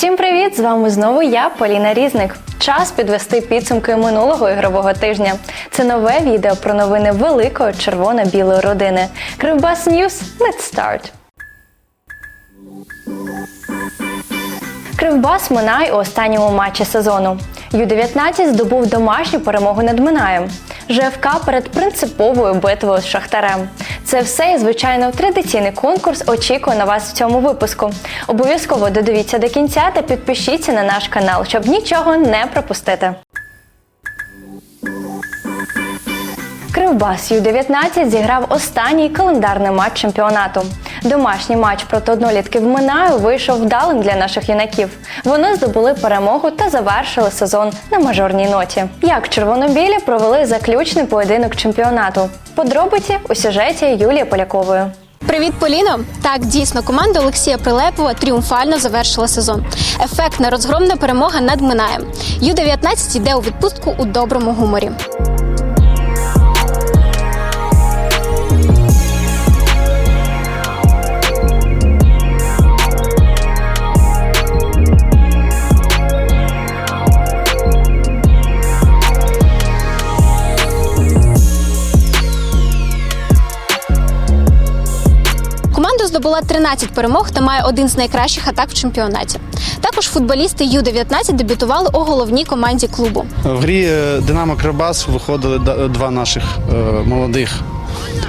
Всім привіт! З вами знову я, Поліна Різник. Час підвести підсумки минулого ігрового тижня. Це нове відео про новини великої червоно-білої родини. Кривбас Ньюс. Let's start! Кривбас Минай у останньому матчі сезону. Ю-19 здобув домашню перемогу над Минаєм. ЖФК перед принциповою битвою з Шахтарем. Це все і, звичайно, традиційний конкурс очікує на вас в цьому випуску. Обов'язково додивіться до кінця та підпишіться на наш канал, щоб нічого не пропустити. Кривбас Ю-19 зіграв останній календарний матч чемпіонату. Домашній матч проти однолітків Минаю вийшов вдалим для наших юнаків. Вони здобули перемогу та завершили сезон на мажорній ноті. Як червоно-білі провели заключний поєдинок чемпіонату? Подробиці у сюжеті Юлії Полякової. Привіт, Поліно! Так, дійсно, команда Олексія Прилепова тріумфально завершила сезон. Ефектна розгромна перемога над Минаєм. Ю-19 йде у відпустку у доброму гуморі. Команда здобула 13 перемог та має один з найкращих атак в чемпіонаті. Також футболісти Ю-19 дебютували у головній команді клубу. В грі е, Динамо Кривбас виходили два наших е, молодих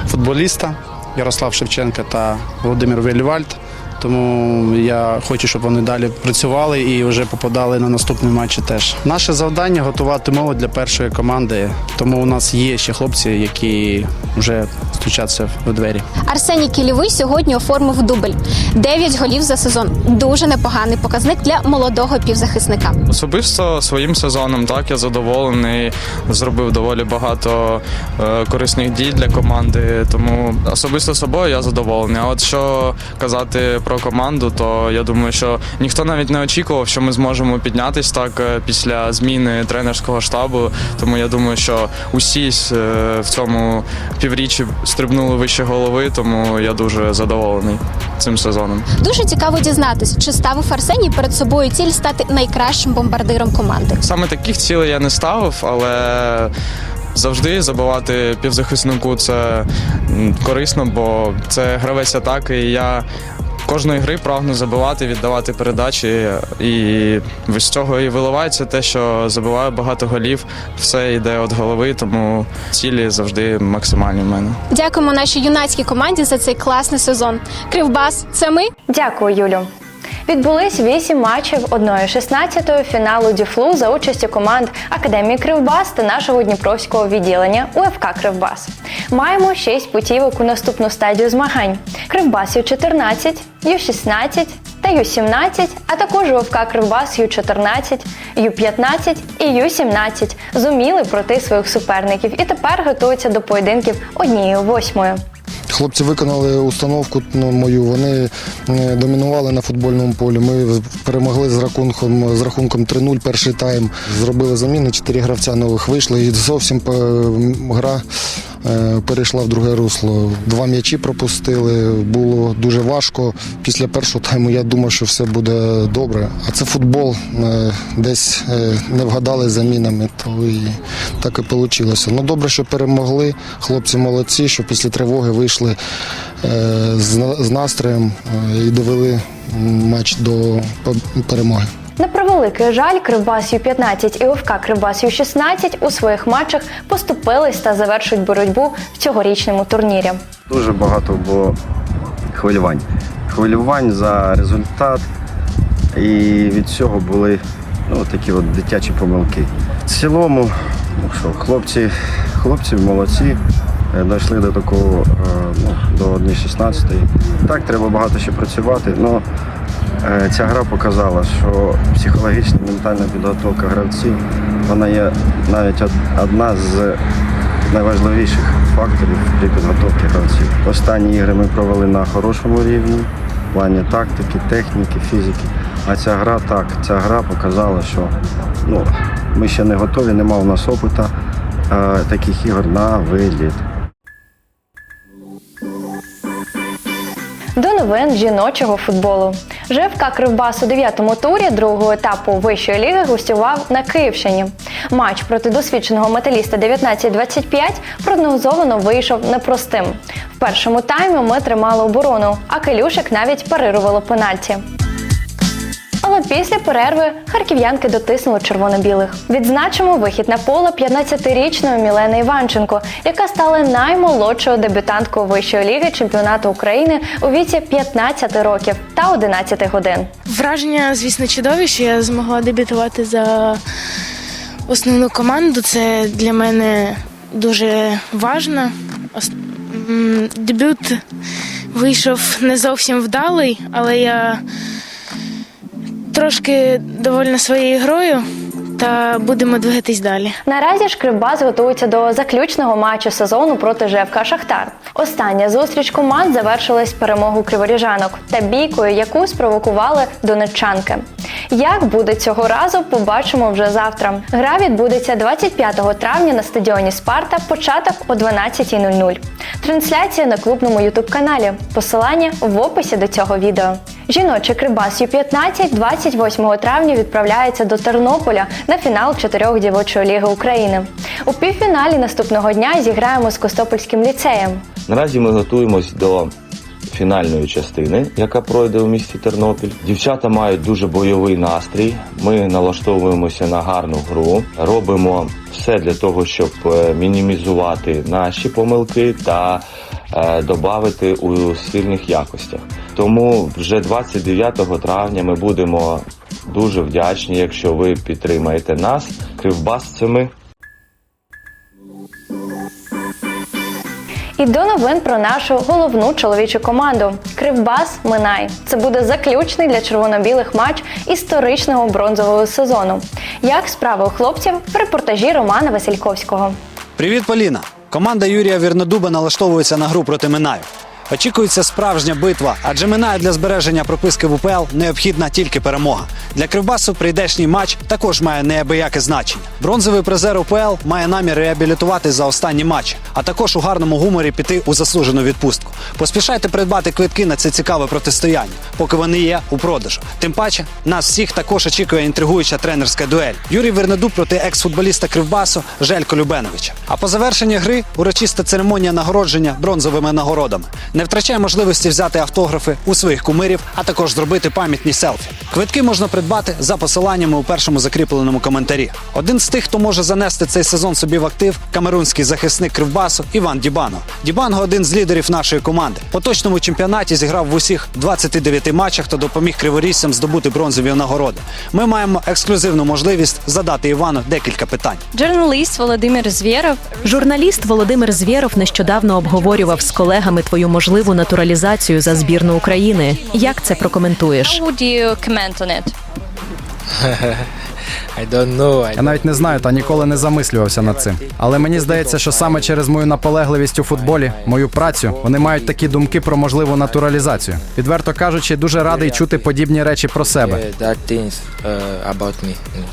футболіста Ярослав Шевченка та Володимир Вельвальд. Тому я хочу, щоб вони далі працювали і вже попадали на наступні матчі теж. Наше завдання готувати молодь для першої команди. Тому у нас є ще хлопці, які вже стучаться в двері. Арсеній Кілєвий сьогодні оформив дубль. 9 голів за сезон. Дуже непоганий показник для молодого півзахисника. Особисто своїм сезоном так я задоволений. Зробив доволі багато е, корисних дій для команди. Тому особисто собою я задоволений. А от що казати про команду, то я думаю, що ніхто навіть не очікував, що ми зможемо піднятись так е, після зміни тренерського штабу. Тому я думаю, що усі е, в цьому півріччі стрибнули вище голови, тому я дуже задоволений цим сезоном. Дуже цікаво дізнатися, чи ставив Арсеній перед собою ціль стати найкращим бомбардиром команди. Саме таких цілей я не ставив, але завжди забивати півзахиснику це корисно, бо це гравець атаки. І я кожної гри прагну забивати, віддавати передачі. І з цього і виливається те, що забиваю багато голів. Все йде від голови, тому цілі завжди максимальні в мене. Дякуємо нашій юнацькій команді за цей класний сезон. Кривбас, це ми. Дякую, Юлю. Відбулись вісім матчів 1-16 фіналу Діфлу за участю команд Академії Кривбас та нашого дніпровського відділення УФК Кривбас. Маємо шість путівок у наступну стадію змагань: Кривбас Ю-14, Ю-16 та Ю-17, а також УФК Кривбас Ю-14, Ю-15 і Ю-17 зуміли пройти своїх суперників і тепер готуються до поєдинків однією восьмою. Хлопці виконали установку ну, мою. Вони домінували на футбольному полі. Ми перемогли з рахунком з рахунком 3-0 перший тайм. Зробили заміни, чотири гравця нових вийшли. І зовсім е, гра перейшла в друге русло. Два м'ячі пропустили. Було дуже важко. Після першого тайму я думав, що все буде добре. А це футбол. Е, Десь е, не вгадали замінами, то і так і вийшло. Ну добре, що перемогли. Хлопці молодці, що після тривоги вийшли е, з, настроєм е, і довели матч до перемоги. На превеликий жаль, Кривбас Ю-15 і ОФК Кривбас Ю-16 у своїх матчах поступились та завершують боротьбу в цьогорічному турнірі. Дуже багато було хвилювань. Хвилювань за результат. І від цього були ну, такі от дитячі помилки. В цілому, ну що, хлопці, хлопці молодці. е, Дійшли до такого е, ну, до 1.16. Так, треба багато ще працювати. але ця гра показала, що психологічна ментальна підготовка гравців вона є навіть одна з найважливіших факторів при підготовці гравців. Останні ігри ми провели на хорошому рівні, в плані тактики, техніки, фізики. А ця гра так, ця гра показала, що ну, ми ще не готові, нема у нас опита е, таких ігор на виліт. До новин жіночого футболу. Вже ФК Кривбас у дев'ятому турі другого етапу вищої ліги гостював на Київщині. Матч проти досвідченого металіста 19-25 прогнозовано вийшов непростим. В першому таймі ми тримали оборону, а Келюшик навіть парирувало пенальті. Але після перерви харків'янки дотиснули червоно-білих. Відзначимо вихід на поле 15-річної Мілени Іванченко, яка стала наймолодшою дебютанткою вищої ліги чемпіонату України у віці 15 років та 11 годин. Враження, звісно, чудові, що я змогла дебютувати за основну команду. Це для мене дуже важно. Дебют вийшов не зовсім вдалий, але я трошки довольна своєю грою та будемо двигатись далі. Наразі ж Кривбас готується до заключного матчу сезону проти ЖФК Шахтар. Остання зустріч команд завершилась перемогою криворіжанок та бійкою, яку спровокували донеччанки. Як буде цього разу, побачимо вже завтра. Гра відбудеться 25 травня на стадіоні Спарта. Початок о 12.00. Трансляція на клубному ютуб-каналі. Посилання в описі до цього відео. Жіночий Кривбас Ю-15 28 травня відправляється до Тернополя на фінал чотирьох дівочої ліги України. У півфіналі наступного дня зіграємо з Костопольським ліцеєм. Наразі ми готуємось до фінальної частини, яка пройде у місті Тернопіль. Дівчата мають дуже бойовий настрій. Ми налаштовуємося на гарну гру, робимо все для того, щоб е, мінімізувати наші помилки та е, додати у спільних якостях. Тому вже 29 травня ми будемо дуже вдячні, якщо ви підтримаєте нас кривбасцями. І до новин про нашу головну чоловічу команду Кривбас Минай. Це буде заключний для червоно-білих матч історичного бронзового сезону. Як справи у хлопців в репортажі Романа Васильковського. Привіт, Поліна! Команда Юрія Вірнодуба налаштовується на гру проти Минаю. Очікується справжня битва, адже Минаю для збереження прописки в УПЛ необхідна тільки перемога. Для Кривбасу прийдешній матч також має неабияке значення. Бронзовий призер УПЛ має намір реабілітувати за останні матчі, а також у гарному гуморі піти у заслужену відпустку. Поспішайте придбати квитки на це цікаве протистояння, поки вони є у продажу. Тим паче, нас всіх також очікує інтригуюча тренерська дуель. Юрій Вернедуб проти екс-футболіста Кривбасу Желько Любеновича. А по завершенні гри урочиста церемонія нагородження бронзовими нагородами. Не втрачай можливості взяти автографи у своїх кумирів, а також зробити пам'ятні селфі. Квитки можна придбати за посиланнями у першому закріпленому коментарі. Один з тих, хто може занести цей сезон собі в актив, камерунський захисник Кривбасу Іван Дібанго. Дібанго один з лідерів нашої команди. В поточному чемпіонаті зіграв в усіх 29 матчах та допоміг криворіжцям здобути бронзові нагороди. Ми маємо ексклюзивну можливість задати Івану декілька питань. Журналіст Володимир Звєров Журналіст Володимир Звєров нещодавно обговорював з колегами твою можливу натуралізацію за збірну України. Як це прокоментуєш? Would you comment on? Я навіть не знаю та ніколи не замислювався над цим. Але мені здається, що саме через мою наполегливість у футболі, мою працю, вони мають такі думки про можливу натуралізацію. Відверто кажучи, дуже радий чути подібні речі про себе.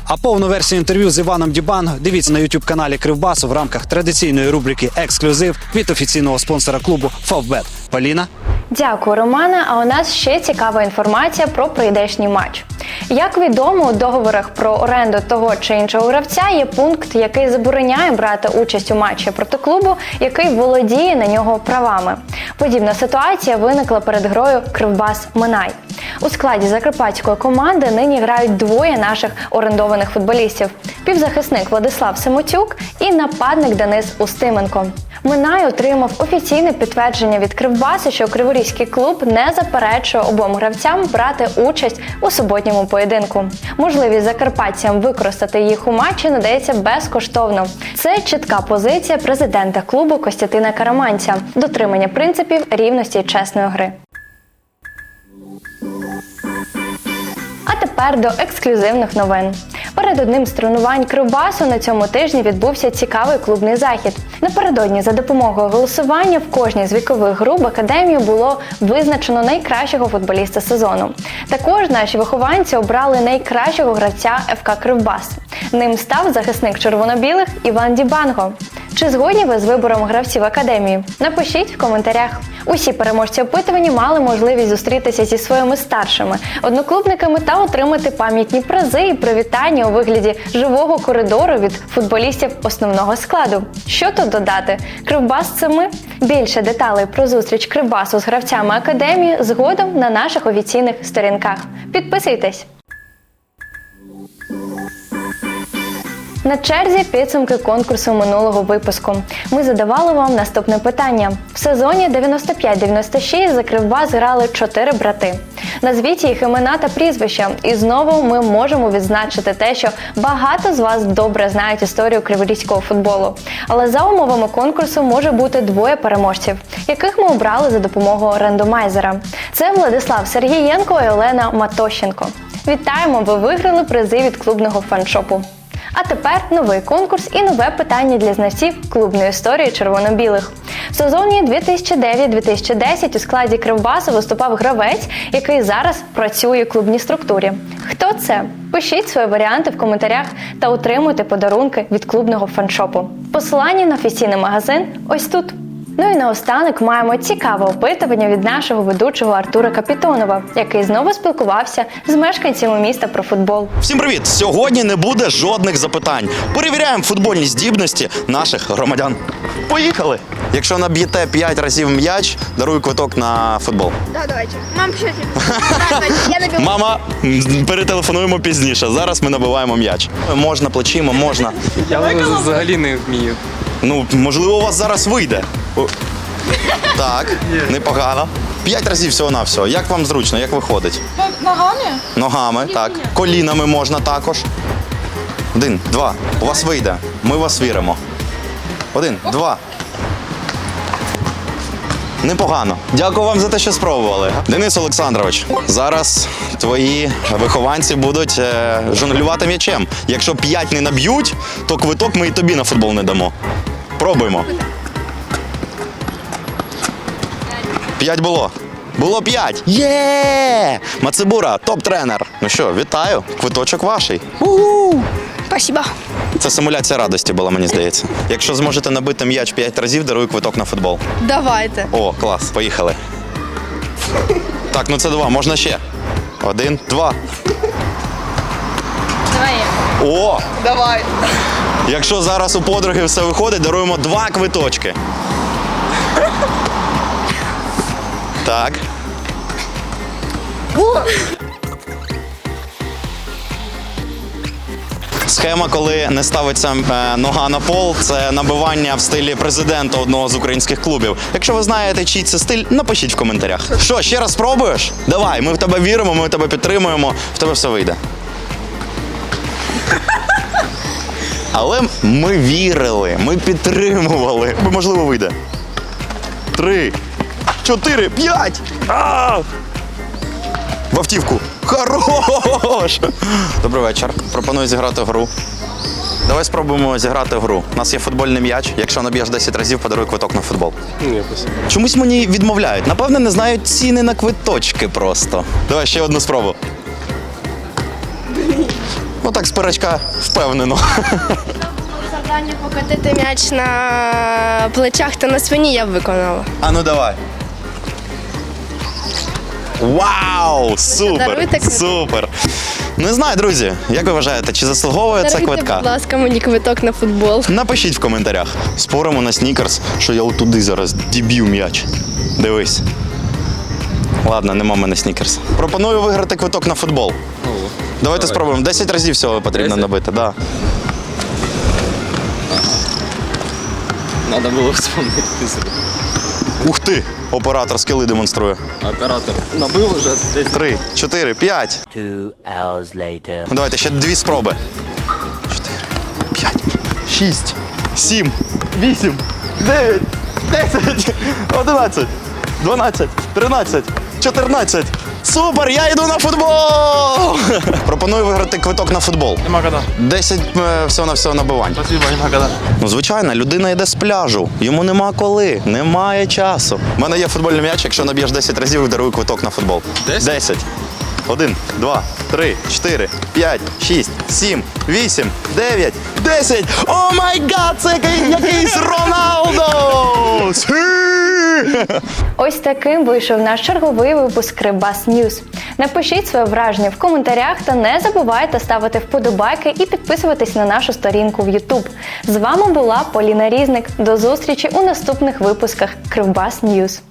А повну версію інтерв'ю з Іваном Дібанго дивіться на youtube каналі Кривбасу в рамках традиційної рубрики Ексклюзив від офіційного спонсора клубу Фавбет. Поліна. Дякую, Романе. А у нас ще цікава інформація про прийдешній матч. Як відомо, у договорах про оренду того чи іншого гравця є пункт, який забороняє брати участь у матчі проти клубу, який володіє на нього правами. Подібна ситуація виникла перед грою Кривбас Минай. У складі закарпатської команди нині грають двоє наших орендованих футболістів: півзахисник Владислав Семотюк і нападник Денис Устименко. Минай отримав офіційне підтвердження від Кривбасу, що Криворізький клуб не заперечує обом гравцям брати участь у суботньому поєдинку. Можливість закарпатцям використати їх у матчі надається безкоштовно. Це чітка позиція президента клубу Костянтина Караманця, дотримання принципів рівності і чесної гри. А тепер до ексклюзивних новин. Перед одним з тренувань Кривбасу на цьому тижні відбувся цікавий клубний захід. Напередодні за допомогою голосування в кожній з вікових груп академію було визначено найкращого футболіста сезону. Також наші вихованці обрали найкращого гравця ФК Кривбас. Ним став захисник червоно-білих Іван Дібанго. Чи згодні ви з вибором гравців академії? Напишіть в коментарях. Усі переможці опитування мали можливість зустрітися зі своїми старшими одноклубниками та отримати пам'ятні призи і привітання у вигляді живого коридору від футболістів основного складу. Що тут додати? Кривбас це ми. Більше деталей про зустріч Кривбасу з гравцями академії згодом на наших офіційних сторінках. Підписуйтесь! На черзі підсумки конкурсу минулого випуску. Ми задавали вам наступне питання. В сезоні 95-96 за Кривбас грали чотири брати. Назвіть їх імена та прізвища. І знову ми можемо відзначити те, що багато з вас добре знають історію криворізького футболу. Але за умовами конкурсу може бути двоє переможців, яких ми обрали за допомогою рандомайзера. Це Владислав Сергієнко і Олена Матощенко. Вітаємо! Ви виграли призи від клубного фаншопу. А тепер новий конкурс і нове питання для знавців клубної історії червоно-білих. В сезоні 2009-2010 у складі Кривбасу виступав гравець, який зараз працює в клубній структурі. Хто це? Пишіть свої варіанти в коментарях та отримуйте подарунки від клубного фаншопу. Посилання на офіційний магазин ось тут. Ну і наостанок маємо цікаве опитування від нашого ведучого Артура Капітонова, який знову спілкувався з мешканцями міста про футбол. Всім привіт! Сьогодні не буде жодних запитань. Перевіряємо футбольні здібності наших громадян. Поїхали! Якщо наб'єте 5 разів м'яч, дарую квиток на футбол. Да, давайте. Мам, пишите. Я. Мама, перетелефонуємо пізніше. Зараз ми набиваємо м'яч. Можна плечима, можна. Я взагалі не вмію. Ну, можливо, у вас зараз вийде. О, Так, непогано. П'ять разів всього на всього. Як вам зручно, як виходить? Ногами? Ногами, так. Колінами можна також. Один, два. У вас вийде. Ми в вас віримо. Один, два. Непогано. Дякую вам за те, що спробували. Денис Олександрович, зараз твої вихованці будуть е, жонглювати м'ячем. Якщо п'ять не наб'ють, то квиток ми і тобі на футбол не дамо. Пробуємо. П'ять було. Було п'ять. Є! Мацебура, топ-тренер. Ну що, вітаю. Квиточок ваший. У-у! Спасибо. Це симуляція радості була, мені здається. Якщо зможете набити м'яч 5 разів, дарую квиток на футбол. Давайте. О, клас, поїхали. Так, ну це два, можна ще. Один, два. Давай. О! Давай. Якщо зараз у подруги все виходить, даруємо два квиточки. Так. Схема, коли не ставиться е, нога на пол, це набивання в стилі президента одного з українських клубів. Якщо ви знаєте, чий це стиль, напишіть в коментарях. Що, ще раз спробуєш? Давай, ми в тебе віримо, ми в тебе підтримуємо, в тебе все вийде. Але ми вірили, ми підтримували. Можливо, вийде. Три, чотири, п'ять. А! В автівку. Хорош! Добрий вечір. Пропоную зіграти в гру. Давай спробуємо зіграти в гру. У нас є футбольний м'яч. Якщо наб'єш 10 разів, подаруй квиток на футбол. Ні, спасибо. Чомусь мені відмовляють. Напевне, не знають ціни на квиточки просто. Давай ще одну спробу. Ну так, з перечка впевнено. Завдання покатити м'яч на плечах та на спині я б виконала. А ну давай. Вау! Супер! Даруйте. Супер! Не знаю, друзі, як ви вважаєте, чи заслуговує це Даруйте, квитка? будь ласка, мені квиток на футбол. Напишіть в коментарях. Споримо на снікерс, що я отуди зараз діб'ю м'яч. Дивись. Ладно, нема в мене снікерс. Пропоную виграти квиток на футбол. Давайте спробуємо. 10 разів всього потрібно набити, да. Треба було вспомнити. Ух ти! Оператор скіли демонструє. Оператор набив вже десь. Три, чотири, п'ять. Two hours later. Ну, Давайте ще дві спроби. Чотири, п'ять, шість, сім, вісім, дев'ять, десять, одинадцять, дванадцять, тринадцять, чотирнадцять. Супер! Я йду на футбол! Пропоную виграти квиток на футбол. Нема кода. 10 е, всього на всього набивань. Спасибо, нема кода. Ну, звичайно, людина йде з пляжу. Йому нема коли, немає часу. У мене є футбольний м'яч, якщо наб'єш 10 разів, дарую квиток на футбол. Десять? 10. Один, два, три, чотири, п'ять, шість, сім, вісім, дев'ять, десять. О май гад, це який- якийсь Роналдо! Ось таким вийшов наш черговий випуск Кривбас Ньюз. Напишіть своє враження в коментарях та не забувайте ставити вподобайки і підписуватись на нашу сторінку в YouTube. З вами була Поліна Різник. До зустрічі у наступних випусках Кривбас Ньюз.